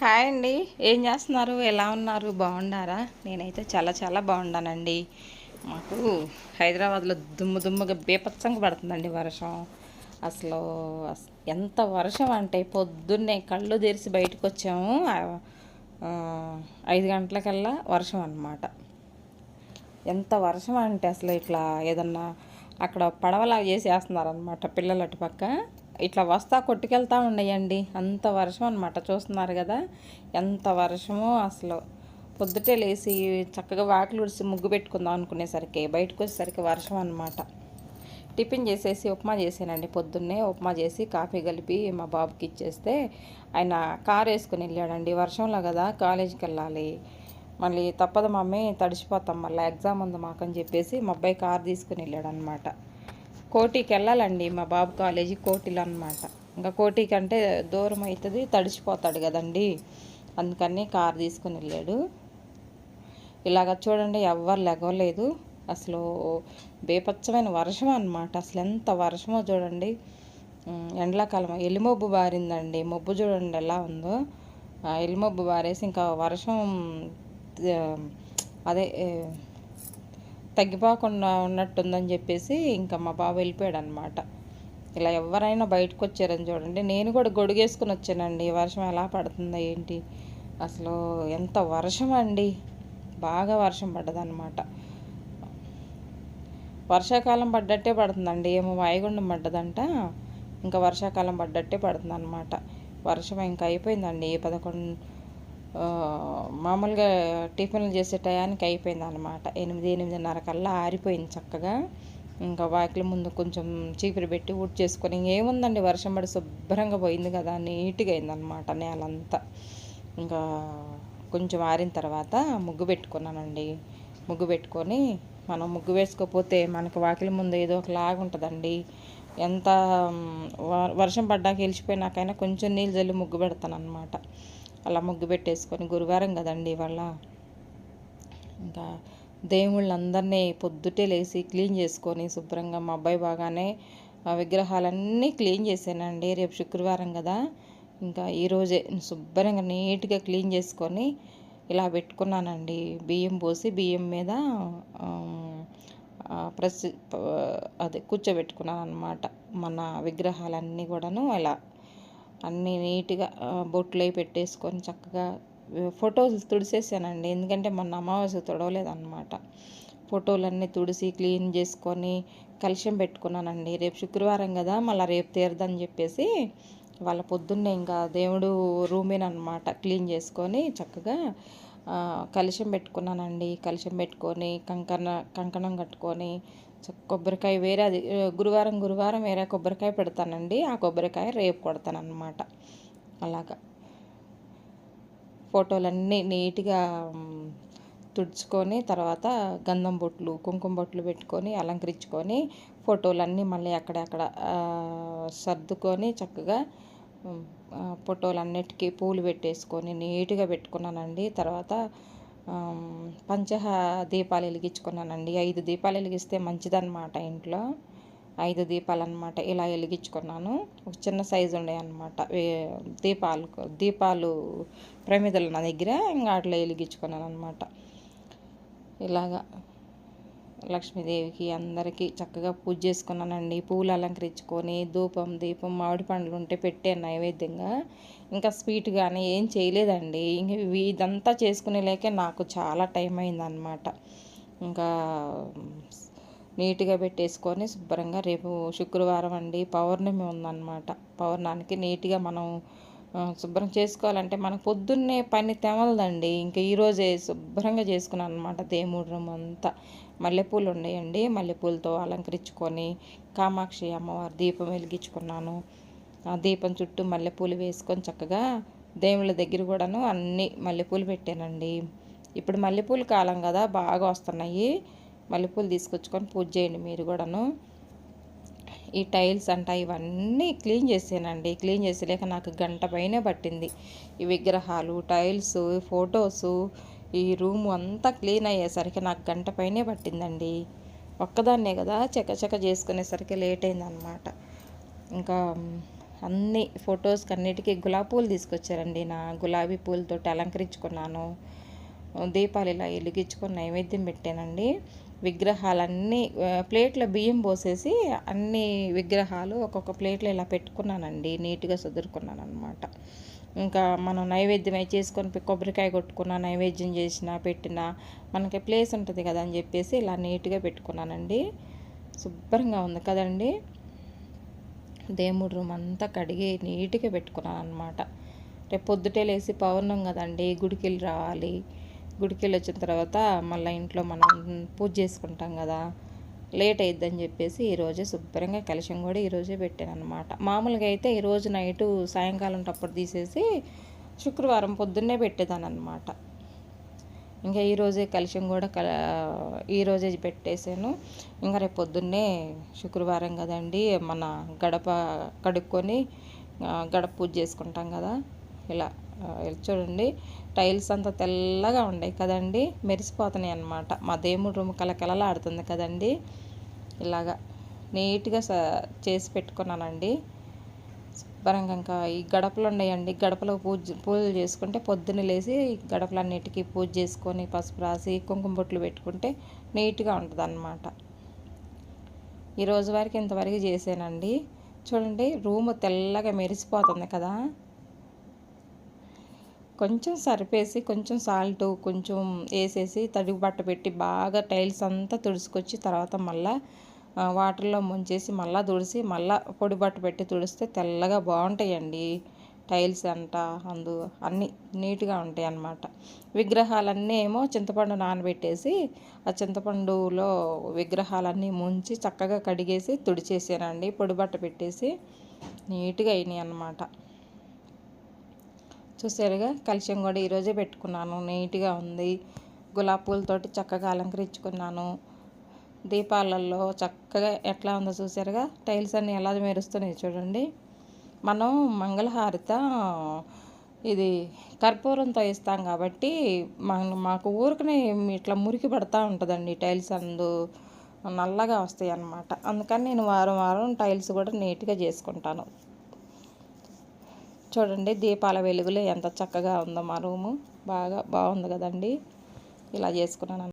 Hi అండి. ఏం చేస్తున్నారు? ఎలా ఉన్నారు? బాగున్నారా? నేనైతే చాలా చాలా బాగున్నానండి. మాకు హైదరాబాద్లో దుమ్ము దుమ్ముగా బీపత్సంగా పడుతుందండి వర్షం. అసలు ఎంత వర్షం అంటే పొద్దున్నే కళ్ళు తెరిచి బయటకు వచ్చాము. ఐదు గంటలకల్లా వర్షం అన్నమాట. ఎంత వర్షం అంటే అసలు ఇట్లా ఏదన్నా అక్కడ పడవలా చేసి వేస్తున్నారనమాట పిల్లలు అటుపక్క. ఇట్లా వస్తా కొట్టుకెళ్తా ఉండయండి. అంత వర్షం అనమాట చూస్తున్నారు కదా? ఎంత వర్షమో అసలు. పొద్దుటే లేచి చక్కగా వాకిలు ఉడిసి ముగ్గు పెట్టుకుందాం అనుకునేసరికి బయటకు వచ్చేసరికి వర్షం అనమాట టిఫిన్ చేసేసి ఉప్మా చేసానండి. పొద్దున్నే ఉప్మా చేసి కాఫీ కలిపి మా బాబుకి ఇచ్చేస్తే ఆయన కార్ వేసుకుని వెళ్ళాడండి. వర్షంలో కదా కాలేజీకి వెళ్ళాలి. మళ్ళీ తప్పదు మమ్మీ తడిచిపోతాం మళ్ళీ ఎగ్జామ్ ఉంది మాకు అని చెప్పేసి మా అబ్బాయి కారు తీసుకుని వెళ్ళాడు అనమాట కోటికి వెళ్ళాలండి మా బాబు కాలేజీ కోటిలో అనమాట ఇంకా కోటికి అంటే దూరం అవుతుంది తడిసిపోతాడు కదండి. అందుకని కార్ తీసుకుని వెళ్ళాడు. ఇలాగ చూడండి ఎవ్వరు లెగవలేదు. అసలు బేపచ్చమైన వర్షం అనమాట అసలు ఎంత వర్షమో చూడండి. ఉమ్, ఎండాకాలం ఎలిమొబ్బు బారిందండి. మొబ్బు చూడండి ఎలా ఉందో. ఎలిమొబ్బు బారేసి ఇంకా వర్షం అదే తగ్గిపోకుండా ఉన్నట్టుందని చెప్పేసి ఇంకా మా బాబు వెళ్ళిపోయాడు అనమాట ఇలా ఎవరైనా బయటకు వచ్చారని చూడండి. నేను కూడా గొడుగేసుకుని వచ్చానండి. వర్షం ఎలా పడుతుందో ఏంటి? అసలు ఎంత వర్షం అండి. బాగా వర్షం పడ్డదన్నమాట వర్షాకాలం పడ్డట్టే పడుతుందండి. ఏమో వాయుగుండం పడ్డదంట. ఇంకా వర్షాకాలం పడ్డట్టే పడుతుంది అనమాట వర్షం ఇంకా అయిపోయిందండి. పదకొండు మామూలుగా టిఫిన్లు చేసే టయానికి అయిపోయింది అనమాట ఎనిమిది ఎనిమిదిన్నర కల్లా ఆరిపోయింది చక్కగా. ఇంకా వాకిలి ముందు కొంచెం చీపురు పెట్టి ఊడ్ చేసుకొని ఏముందండి వర్షం పడి శుభ్రంగా పోయింది కదా నీట్గా అయిందనమాట నేలంతా. ఇంకా కొంచెం ఆరిన తర్వాత ముగ్గు పెట్టుకున్నానండి. ముగ్గు పెట్టుకొని మనం ముగ్గు వేసుకోకపోతే మనకు వాకిలి ముందు ఏదో ఒకలాగా ఉంటుందండి. ఎంత వ- వర్షం పడ్డాక వెలిసిపోయినాకైనా కొంచెం నీళ్ళు జల్లి ముగ్గు పెడతాను అనమాట అలా ముగ్గు పెట్టేసుకొని గురువారం కదండి ఇవాళ. ఇంకా దేవుళ్ళందరినీ పొద్దుటే లేచి క్లీన్ చేసుకొని శుభ్రంగా మా అబ్బాయి బాగానే ఆ విగ్రహాలన్నీ క్లీన్ చేశానండి రేపు శుక్రవారం కదా. ఇంకా ఈరోజే శుభ్రంగా నీట్గా క్లీన్ చేసుకొని ఇలా పెట్టుకున్నానండి. బియ్యం పోసి బియ్యం మీద ప్రసి అదే కూర్చోబెట్టుకున్నాను అనమాట మన విగ్రహాలన్నీ కూడాను ఇలా అన్నీ నీట్గా బొట్లు అవి పెట్టేసుకొని చక్కగా ఫొటోస్ తుడిసేసానండి. ఎందుకంటే మొన్న అమావాస్య తుడవలేదన్నమాట. ఫోటోలన్నీ తుడిసి క్లీన్ చేసుకొని కలుషం పెట్టుకున్నానండి. రేపు శుక్రవారం కదా మళ్ళీ రేపు తీరదని చెప్పేసి వాళ్ళ పొద్దున్నే ఇంకా దేవుడు రూమేనమాట క్లీన్ చేసుకొని చక్కగా ఆ, కలుషం పెట్టుకున్నానండి. కలుషం పెట్టుకొని కంకణ కంకణం కట్టుకొని కొబ్బరికాయ వేరే అది గురువారం గురువారం వేరే కొబ్బరికాయ పెడతానండి. ఆ కొబ్బరికాయ రేపు కొడతానన్నమాట. అలాగా. ఫోటోలన్నీ నీట్గా తుడుచుకొని తర్వాత గంధం బొట్లు కుంకుమ బొట్లు పెట్టుకొని అలంకరించుకొని ఫోటోలన్నీ మళ్ళీ అక్కడక్కడ సర్దుకొని చక్కగా ఫోటోలన్నిటికీ పూలు పెట్టేసుకొని నీట్గా పెట్టుకున్నానండి. తర్వాత పంచహ దీపాలు వెలిగించుకున్నానండి. ఐదు దీపాలు వెలిగిస్తే మంచిదన్నమాట ఇంట్లో. ఐదు దీపాలు అనమాట ఇలా వెలిగించుకున్నాను. ఒక చిన్న సైజు ఉన్నాయి అనమాట దీపాలు దీపాలు ప్రమిదలు నా దగ్గర ఇంకా అట్లా వెలిగించుకున్నాను అనమాట ఇలాగా. లక్ష్మీదేవికి అందరికీ చక్కగా పూజ చేసుకున్నానండి. పూలు అలంకరించుకొని ధూపం దీపం మామిడి పండ్లు ఉంటే పెట్టాను నైవేద్యంగా. ఇంకా స్వీట్ కానీ ఏం చేయలేదండి. ఇంక ఇదంతా చేసుకునేలేకే నాకు చాలా టైం అయిందనమాట ఇంకా నీట్గా పెట్టేసుకొని శుభ్రంగా రేపు శుక్రవారం అండి పౌర్ణమి ఉందన్నమాట. పౌర్ణానికి నీట్గా మనం శుభ్రం చేసుకోవాలంటే మనకు పొద్దున్నే పని తెమలదండి. ఇంకా ఈరోజే శుభ్రంగా చేసుకున్నాను అనమాట దేవుడి రూమ్ అంతా. మల్లెపూలు ఉండేయండి మల్లెపూలతో అలంకరించుకొని కామాక్షి అమ్మవారి దీపం వెలిగించుకున్నాను. ఆ దీపం చుట్టూ మల్లెపూలు వేసుకొని చక్కగా దేవుళ్ళ దగ్గర కూడాను అన్ని మల్లెపూలు పెట్టానండి. ఇప్పుడు మల్లెపూల కాలం కదా బాగా వస్తున్నాయి. మల్లెపూలు తీసుకొచ్చుకొని పూజ చేయండి మీరు కూడాను. ఈ టైల్స్ అంట ఇవన్నీ క్లీన్ చేసానండి. క్లీన్ చేసేలేక నాకు గంట పైనే పట్టింది. ఈ విగ్రహాలు టైల్స్ ఫొటోస్ ఈ రూమ్ అంతా క్లీన్ అయ్యేసరికి నాకు గంట పైనే పట్టిందండి. ఒక్కదాన్నే కదా చకచక చేసుకునేసరికి లేట్ అయిందనమాట. ఇంకా అన్ని ఫొటోస్కి అన్నిటికీ గులాబీ పూలు తీసుకొచ్చారండి. నా గులాబీ పూలతోటి అలంకరించుకున్నాను. దీపాలు ఇలా వెలిగించుకొని నైవేద్యం పెట్టానండి. విగ్రహాలన్నీ ప్లేట్లో బియ్యం పోసేసి అన్ని విగ్రహాలు ఒక్కొక్క ప్లేట్లో ఇలా పెట్టుకున్నానండి. నీట్గా సదురుకున్నాను అనమాట ఇంకా మనం నైవేద్యం అయి చేసుకొని కొబ్బరికాయ కొట్టుకున్న నైవేద్యం చేసిన పెట్టిన మనకి ప్లేస్ ఉంటుంది కదా అని చెప్పేసి ఇలా నీట్గా పెట్టుకున్నానండి. శుభ్రంగా ఉంది కదండి. దేముడు రూమ్ అంతా కడిగి నీట్గా పెట్టుకున్నాను అనమాట రేపు పొద్దుటే లేసి పౌర్ణం కదండి గుడికి వెళ్ళి రావాలి. గుడికి వెళ్ళి వచ్చిన తర్వాత మళ్ళీ ఇంట్లో మనం పూజ చేసుకుంటాం కదా లేట్ అయిద్దని చెప్పేసి ఈరోజే శుభ్రంగా కలశం కూడా ఈరోజే పెట్టాను అనమాట మామూలుగా అయితే ఈరోజు నైటు సాయంకాలం టప్పుడు తీసేసి శుక్రవారం పొద్దున్నే పెట్టేదానమాట అనమాట ఇంకా ఈరోజే కలశం కూడా కల ఈరోజే పెట్టేశాను ఇంకా రేపు పొద్దున్నే శుక్రవారం కదండి మన గడప కడుక్కొని గడప పూజ చేసుకుంటాం కదా ఇలా. చూడండి. టైల్స్ అంతా తెల్లగా ఉన్నాయి కదండి. మెరిసిపోతున్నాయి అన్నమాట. మా దేవుడు రూమ్ కలకలలాడుతుంది కదండి. ఇలాగా నీట్గా చేసి పెట్టుకున్నానండి. శుభ్రంగా ఇంకా ఈ గడపలు ఉన్నాయండి. గడపలో పూజ పూజలు చేసుకుంటే పొద్దున్న లేచి గడపలన్నిటికీ పూజ చేసుకొని పసుపు రాసి కుంకుమ బొట్లు పెట్టుకుంటే నీట్గా ఉంటుంది అన్నమాట ఈరోజు వరకు ఇంతవరకు చేసానండి చూడండి రూమ్ తెల్లగా మెరిసిపోతుంది కదా. కొంచెం సరిపేసి కొంచెం సాల్ట్ కొంచెం వేసేసి తడుగు బట్ట పెట్టి బాగా టైల్స్ అంతా తుడుచుకొచ్చి తర్వాత మళ్ళీ వాటర్లో ముంచేసి మళ్ళీ తుడిసి మళ్ళీ పొడి బట్ట పెట్టి తుడిస్తే తెల్లగా బాగుంటాయండి టైల్స్ అంట అందు అన్నీ నీట్గా ఉంటాయి అన్నమాట. విగ్రహాలన్నీ ఏమో చింతపండు నానబెట్టేసి ఆ చింతపండులో విగ్రహాలన్నీ ముంచి చక్కగా కడిగేసి తుడిచేసానండి. పొడి బట్ట పెట్టేసి నీట్గా అయినాయి అన్నమాట. చూసారుగా కలిసం కూడా ఈరోజే పెట్టుకున్నాను. నీట్గా ఉంది. గులాబీ పూలతోటి చక్కగా అలంకరించుకున్నాను. దీపాలలో చక్కగా ఎట్లా ఉందో చూసారుగా టైల్స్ అన్నీ ఎలా మెరుస్తున్నాయి చూడండి. మనం మంగళహారిత ఇది కర్పూరంతో ఇస్తాం కాబట్టి మాకు ఊరికనే ఇట్లా మురికి పడతా ఉంటుందండి టైల్స్ అందు నల్లగా వస్తాయి అన్నమాట అందుకని నేను వారం వారం టైల్స్ కూడా నీట్గా చేసుకుంటాను. చూడండి దీపాల వెలుగులో ఎంత చక్కగా ఉందో మా రూము. బాగా బాగుంది కదండి. ఇలా చేసుకున్నాను.